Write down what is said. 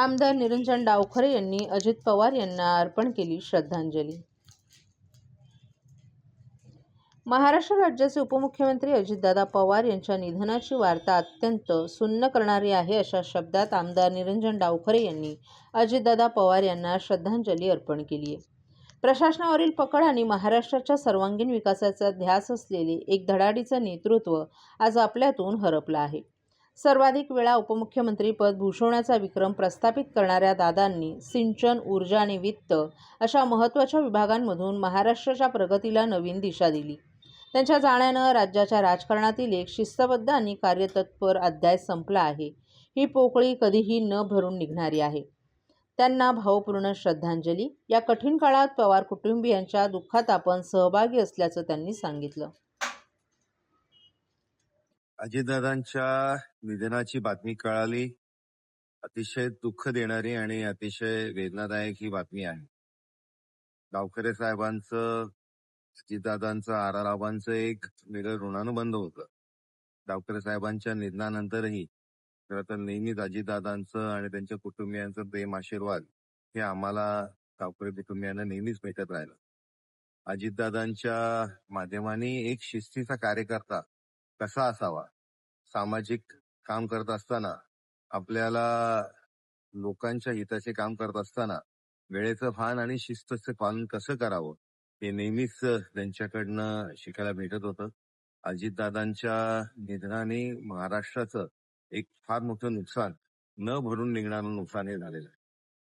आमदार निरंजन डावखरे यांनी अजित पवार यांना अर्पण केली श्रद्धांजली. महाराष्ट्र राज्याचे उपमुख्यमंत्री अजितदादा पवार यांच्या निधनाची वार्ता अत्यंत सुन्न करणारी आहे अशा शब्दात आमदार निरंजन डावखरे यांनी अजितदादा पवार यांना श्रद्धांजली अर्पण केली आहे. प्रशासनावरील पकड आणि महाराष्ट्राच्या सर्वांगीण विकासाचा ध्यास असलेले एक धडाडीचं नेतृत्व आज आपल्यातून हरपलं आहे. सर्वाधिक वेळा उपमुख्यमंत्रीपद भूषवण्याचा विक्रम प्रस्थापित करणाऱ्या दादांनी सिंचन ऊर्जा आणि वित्त अशा महत्त्वाच्या विभागांमधून महाराष्ट्राच्या प्रगतीला नवीन दिशा दिली. त्यांच्या जाण्यानं राज्याच्या राजकारणातील एक शिस्तबद्ध आणि कार्यतत्पर अध्याय संपला आहे. ही पोकळी कधीही न भरून निघणारी आहे. त्यांना भावपूर्ण श्रद्धांजली. या कठीण काळात पवार कुटुंबियांच्या दुःखात आपण सहभागी असल्याचं त्यांनी सांगितलं. अजितदादांच्या निधनाची बातमी कळाली अतिशय दुःख देणारी आणि अतिशय वेदनादायक ही बातमी आहे. गावकरे साहेबांचं अजितदादांचं आर आर रावांचं एक वेगळं ऋणानुबंध होतं. गावकरे साहेबांच्या निधनानंतरही खरं तर नेहमीच अजितदादांचं आणि त्यांच्या कुटुंबियांचं प्रेम आशीर्वाद हे आम्हाला गावकरी कुटुंबियांना नेहमीच भेटत राहिलं. अजितदादांच्या माध्यमाने एक शिस्तीचा कार्यकर्ता कसा असावा? सामाजिक काम करत असताना आपल्याला लोकांच्या हिताचे काम करत असताना वेळेचं भान आणि शिस्तचं पालन कसं करावं हे नेहमीच त्यांच्याकडनं शिकायला भेटत होतं. अजितदादांच्या निधनाने महाराष्ट्राचं एक फार मोठं नुकसान न भरून निघणारं नुकसान हे झालेलं आहे.